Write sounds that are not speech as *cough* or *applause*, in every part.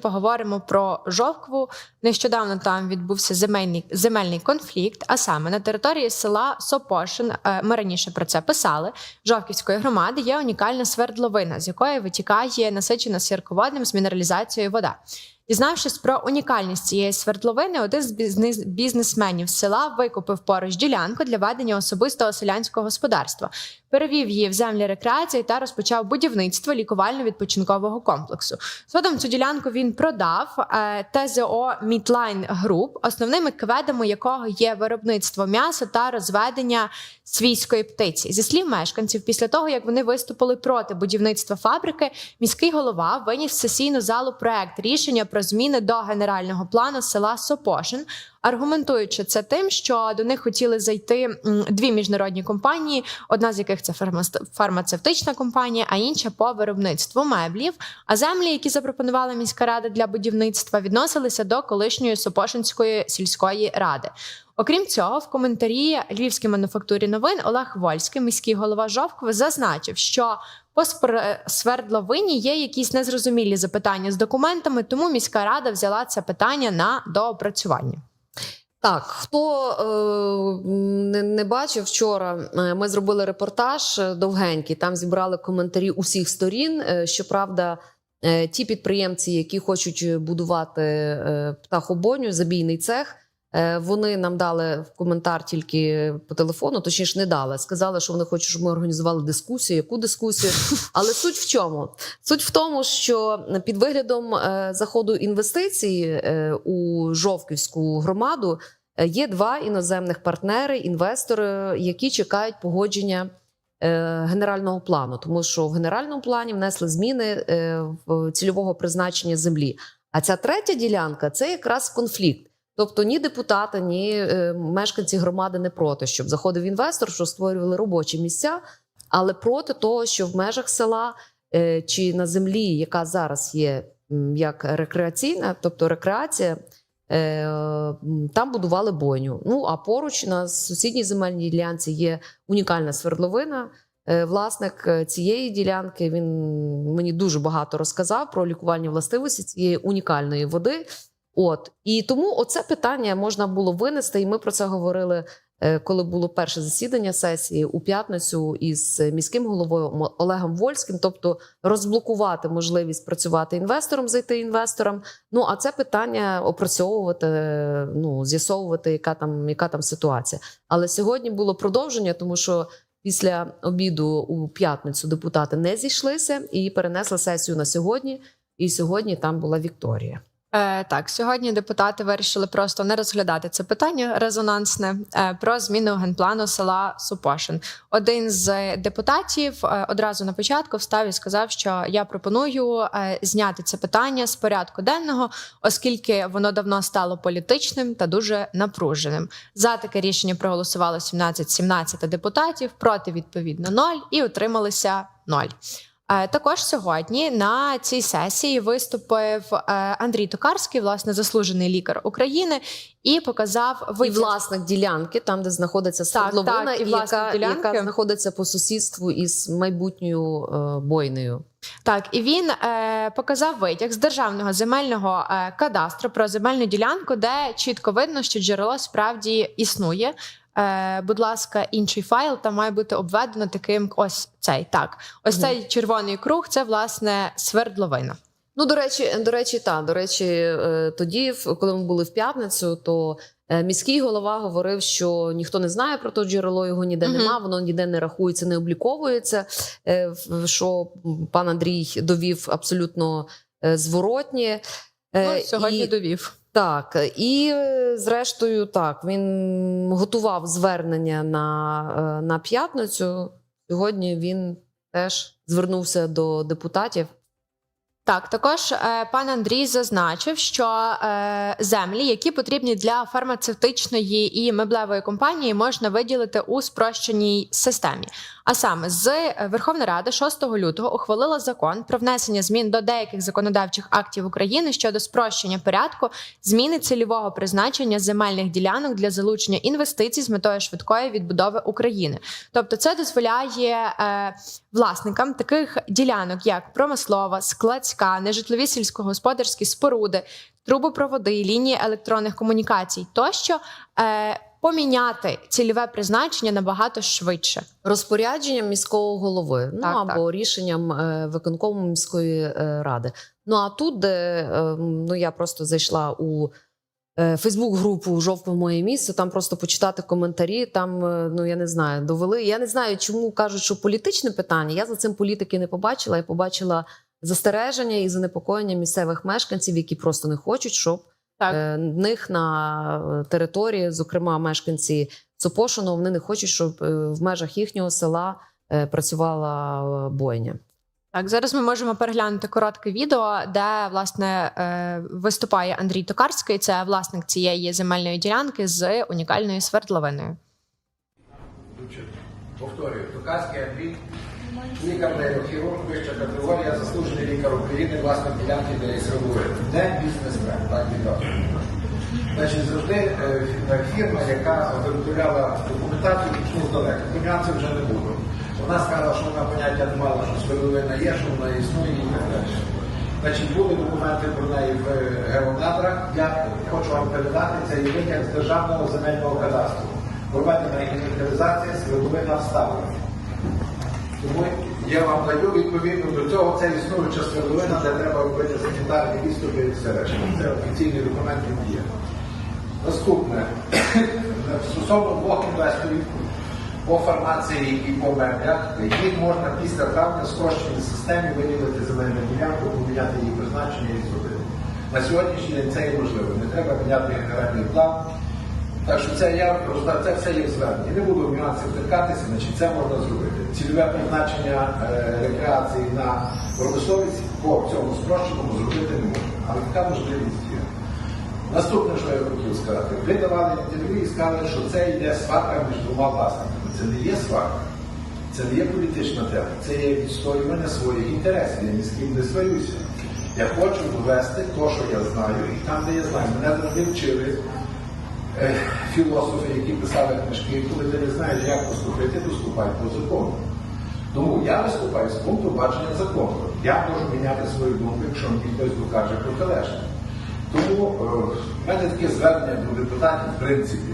Поговоримо про Жовкву. Нещодавно там відбувся земельний земельний конфлікт. А саме на території села Сопошин, е, ми раніше про це писали. Жовківської громади є унікальна свердловина, з якої витікає насичена сірководним з мінералізацією вода. Дізнавшись про унікальність цієї свердловини, один з бізнесменів села викупив поруч ділянку для ведення особистого селянського господарства, перевів її в землі рекреації та розпочав будівництво лікувально-відпочинкового комплексу. Згодом цю ділянку він продав е, ТЗО Мітлайн Груп, основними кведами якого є виробництво м'яса та розведення свійської птиці. Зі слів мешканців, після того як вони виступили проти будівництва фабрики, міський голова виніс в сесійну залу проект рішення про зміни до генерального плану села Сопошин, аргументуючи це тим, що до них хотіли зайти дві міжнародні компанії, одна з яких це фармацевтична компанія, а інша по виробництву меблів. А землі, які запропонувала міська рада для будівництва, відносилися до колишньої Сопошинської сільської ради. Окрім цього, в коментарі Львівській мануфактурі новин Олег Вольський, міський голова Жовкви, зазначив, що по свердловині є якісь незрозумілі запитання з документами, тому міська рада взяла це питання на доопрацювання. Так, хто е, не, не бачив вчора, е, ми зробили репортаж е, довгенький. Там зібрали коментарі усіх сторін. Е, Щоправда, е, ті підприємці, які хочуть будувати е, птахобойню, забійний цех. Е, Вони нам дали в коментар тільки по телефону, точніше не дали. Сказали, що вони хочуть, щоб ми організували дискусію. Яку дискусію? *laughs* Але суть в чому? Суть в тому, що під виглядом е, заходу інвестицій е, у Жовківську громаду є два іноземних партнери, інвестори, які чекають погодження генерального плану, тому що в генеральному плані внесли зміни в цільового призначення землі. А ця третя ділянка це якраз конфлікт. Тобто ні депутати, ні е, мешканці громади не проти, щоб заходив інвестор, що створювали робочі місця, але проти того, що в межах села е, чи на землі, яка зараз є як рекреаційна, тобто рекреація, е, там будували бойню. Ну а поруч на сусідній земельній ділянці є унікальна свердловина. Власник цієї ділянки він мені дуже багато розказав про лікувальні властивості цієї унікальної води. От і тому оце питання можна було винести, і ми про це говорили, е, коли було перше засідання сесії у п'ятницю із міським головою Олегом Вольським, тобто розблокувати можливість працювати інвестором, зайти інвесторам. Ну а це питання опрацьовувати, ну з'ясовувати, яка там яка там ситуація. Але сьогодні було продовження, тому що. Після обіду у п'ятницю депутати не зійшлися і перенесли сесію на сьогодні. І сьогодні там була Вікторія. Е, так, сьогодні депутати вирішили просто не розглядати це питання резонансне е, про зміну генплану села Супошин. Один з депутатів е, одразу на початку встав і сказав, що я пропоную е, зняти це питання з порядку денного, оскільки воно давно стало політичним та дуже напруженим. За таке рішення проголосувало 17-17 депутатів, проти відповідно 0 і утрималися 0. Е, Також сьогодні на цій сесії виступив е, Андрій Токарський, власне, заслужений лікар України, і показав І власник ділянки, там де знаходиться свердловина, так, і яка, ділянки. яка знаходиться по сусідству із майбутньою е, бойнею. Так, і він е, показав витяг з державного земельного е, кадастру про земельну ділянку, де чітко видно, що джерело справді існує. Е, будь ласка, інший файл там має бути обведено таким ось цей. Так, ось Мгм. цей червоний круг це власне свердловина. Ну, до речі, до речі, та до речі, е, тоді, коли ми були в п'ятницю, то е, міський голова говорив, що ніхто не знає про то джерело, його ніде Мгм. нема, воно ніде не рахується, не обліковується. е, Що пан Андрій довів абсолютно зворотнє. Ну, сьогодні і- довів. Так, і е, зрештою, так він готував звернення на, е, на п'ятницю. Сьогодні він теж звернувся до депутатів. Так, також е, пан Андрій зазначив, що е, землі, які потрібні для фармацевтичної і меблевої компанії, можна виділити у спрощеній системі. А саме з е, Верховна Рада 6 лютого ухвалила закон про внесення змін до деяких законодавчих актів України щодо спрощення порядку зміни цільового призначення земельних ділянок для залучення інвестицій з метою швидкої відбудови України. Тобто, це дозволяє власникам таких ділянок, як промислова, складська. ТСК, нежитлові сільськогосподарські споруди, трубопроводи, лінії електронних комунікацій тощо е, поміняти цільове призначення набагато швидше. Розпорядженням міського голови, ну Так, або рішенням е, виконкому міської е, ради. Ну а тут, де е, ну я просто зайшла у Фейсбук-групу Жовтне моє місце, там просто почитати коментарі. Там ну я не знаю, довели. Я не знаю, чому кажуть, що політичне питання. Я за цим політики не побачила. Я побачила застереження і занепокоєння місцевих мешканців, які просто не хочуть, щоб Так. е, них на території, зокрема мешканці Цопошино, вони не хочуть, щоб е, в межах їхнього села е, працювала е, бойня. Так, зараз ми можемо переглянути коротке відео, де власне е, виступає Андрій Токарський. Це власник цієї земельної ділянки з унікальною свердловиною. Повторюю, Токарський Андрій, лікар нейрохірург, вища категорія, заслужений лікар України, власник ділянки для ісровури. Не бізнесмен, так відомо. Значить, завжди е, фірма, яка виготовляла документацію, пішла здалека. По нюансів вже не буду. Вона сказала, що вона поняття не мала, що свердловина є, що вона існує і так далі. Значить, були документи про неї в е, геонадрах. Я хочу вам передати цей витяг з державного земельного кадастру. Проведена інвентаризація, свердловина вставлена. Тому я вам даю відповідно до цього це існуюча свердловина, де треба робити санітарні відступи і все решта. Це офіційний документ він є. Наступне. Стосовно двох інвесторів по фармації і по меблях, їх можна після в спрощеній системі виділити земельну ділянку, поміняти її призначення і зробити. На сьогоднішній день це є можливо. Не треба міняти генеральний план. Так що це я роздав, це все є в зверненні. Не буду в нюанси втикатися, значить це можна зробити. Цільове призначення е, рекреації на промисловість по цьому спрощеному зробити не можна. Але така можливість є. Наступне, що я хотів сказати, ви давали інтерв'ю і сказали, що це йде сварка між двома власниками. Це не є сварка, це не є політична тема, це є відстоювання своїх інтересів. Я ні з ким не сварюся. Я хочу довести те, що я знаю, і там, де я знаю, мене завжди вчили філософи, які писали книжки, коли ти не знаєш, як поступити, поступай по закону. Тому я виступаю з пункту бачення закону. Я можу міняти свою думку, якщо мені хтось докаже протилежне. Тому е, в мене таке звернення до депутатів, в принципі,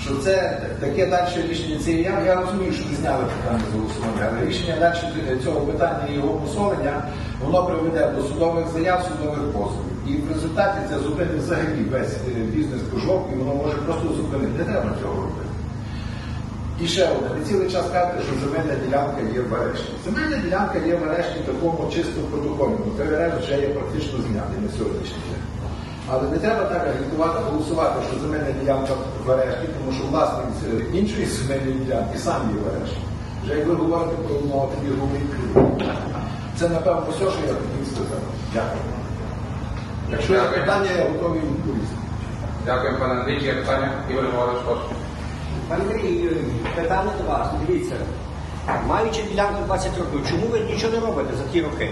що це таке далі рішення цієї я, я розумію, що ви зняли питання з голосування, але рішення далі цього питання і його посолення, воно приведе до судових заяв, судових позовів. І в результаті це зупинить взагалі весь е, бізнес по жовтні, воно може просто зупинити. Не треба цього робити. І ще одне, ви цілий час кажете, що земельна ділянка є в арешті. Земельна ділянка є в арешті такому чисто протокольному. Той арешт вже є практично знятий на сьогоднішній день. Але не треба так агітувати, голосувати, що земельна ділянка в арешті, тому що власник іншої земельної ділянки сам є в арешті. Вже як ви говорите про умови, тоді говоріть. Це, напевно, все, що я хотів сказати. Дякую. Якщо є питання, я готовий відповісти. Дякую, пане Андрій. Є питання? Ігор Миколаївич, прошу. Пане Андрій, питання до вас. Дивіться, маючи ділянку 20 років, чому ви нічого не робите за ті роки?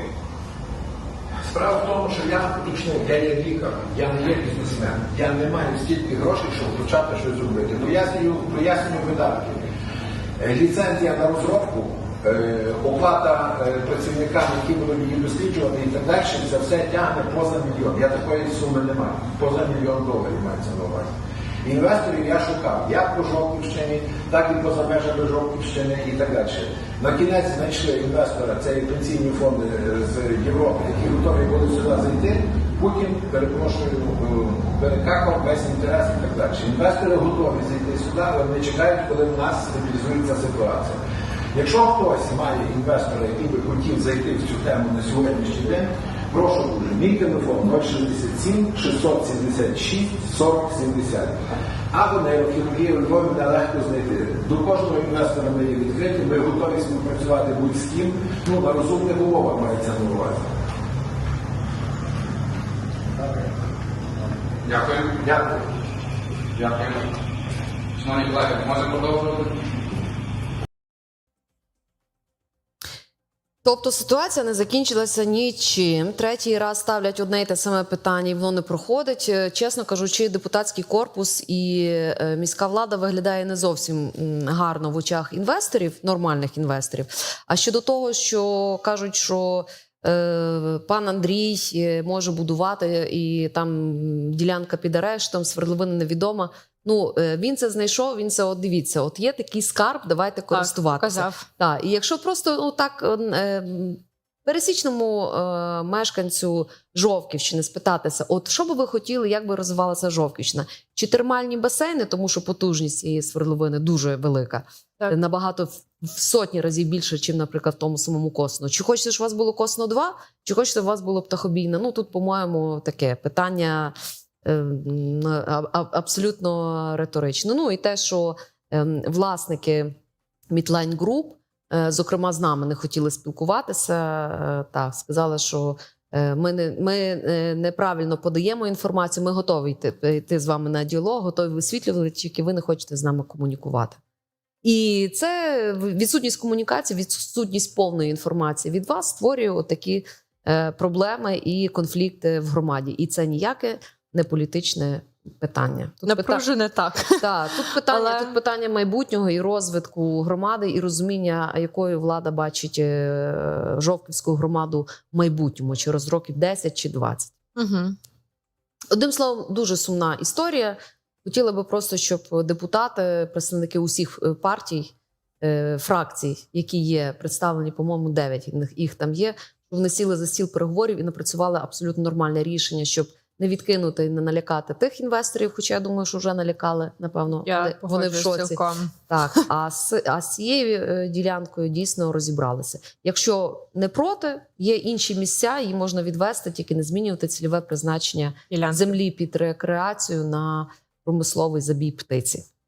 Справа в тому, що я уточнив, я є лікар, я не є бізнесмен. Я не маю стільки грошей, щоб почати щось зробити. Пояснюю, пояснюю видатки. Е, Ліцензія на розробку, е, оплата е, працівникам, які будуть її досліджувати і так далі, це все тягне поза мільйон. Я такої суми не маю. Поза мільйон доларів мається на увазі. Інвесторів я шукав як по Жовківщині, так і поза межами Жовківщини і так далі. На кінець знайшли інвестора, це і пенсійні фонди е, з Європи, які готові були сюди зайти. Путін, перепрошую, е, перекакав весь інтерес і так далі. Інвестори готові зайти сюди, але вони чекають, коли в нас стабілізується ситуація. Якщо хтось має інвестора, який би хотів зайти в цю тему на сьогоднішній день, прошу дуже, мій телефон 067 676 40 70. Або нейрохірургія у Львові мене легко знайти. До кожного інвестора ми є відкриті, ми готові співпрацювати будь-з ким, ну на розумних умовах мається на увазі. Дякую. Дякую. Дякую. Шановні колеги, можемо продовжувати? Тобто ситуація не закінчилася нічим. Третій раз ставлять одне й те саме питання, і воно не проходить. Е, Чесно кажучи, депутатський корпус і е, міська влада виглядає не зовсім гарно в очах інвесторів, нормальних інвесторів. А щодо того, що кажуть, що е, пан Андрій може будувати, і там ділянка під арештом, свердловина невідома. Ну е, він це знайшов. Він це от дивіться. От є такий скарб, давайте користуватися. Казав. Так, і якщо просто ну так е, е, пересічному е, мешканцю Жовківщини спитатися, от що би ви хотіли, як би розвивалася Жовківщина? Чи термальні басейни, тому що потужність цієї свердловини дуже велика, Так. набагато в сотні разів більше, ніж, наприклад, в тому самому Косно. Чи хочете, щоб у вас було Косно 2, чи хочете, щоб у вас було птахобійне? Ну тут, по-моєму, таке питання абсолютно риторичне. Ну і те, що ем, власники Мітлайн Груп, е, зокрема, з нами не хотіли спілкуватися. е, Так, сказали, що е, ми, не, ми неправильно подаємо інформацію. Ми готові йти, йти з вами на діалог, готові висвітлювати, тільки ви не хочете з нами комунікувати. І це відсутність комунікації, відсутність повної інформації від вас створює такі проблеми і конфлікти в громаді. І це ніяке не політичне питання. Тут пита- Напружене так. *laughs* так, тут питання, Але- тут питання майбутнього і розвитку громади, і розуміння, якою влада бачить е, Жовківську громаду в майбутньому, через років 10 чи 20. Угу. Одним словом, дуже сумна історія. Хотіла би просто, щоб депутати, представники усіх е, партій, е, фракцій, які є представлені, по-моєму, 9 їх- там є, вони сіли за стіл переговорів і напрацювали абсолютно нормальне рішення, щоб не відкинути і не налякати тих інвесторів, хоча я думаю, що вже налякали, напевно, Я вони в шоці. цілком. Так, а з, а з цією е, ділянкою дійсно розібралися. Якщо не проти, є інші місця, її можна відвести, тільки не змінювати цільове призначення Ділянки. землі під рекреацію на промисловий забій птиці.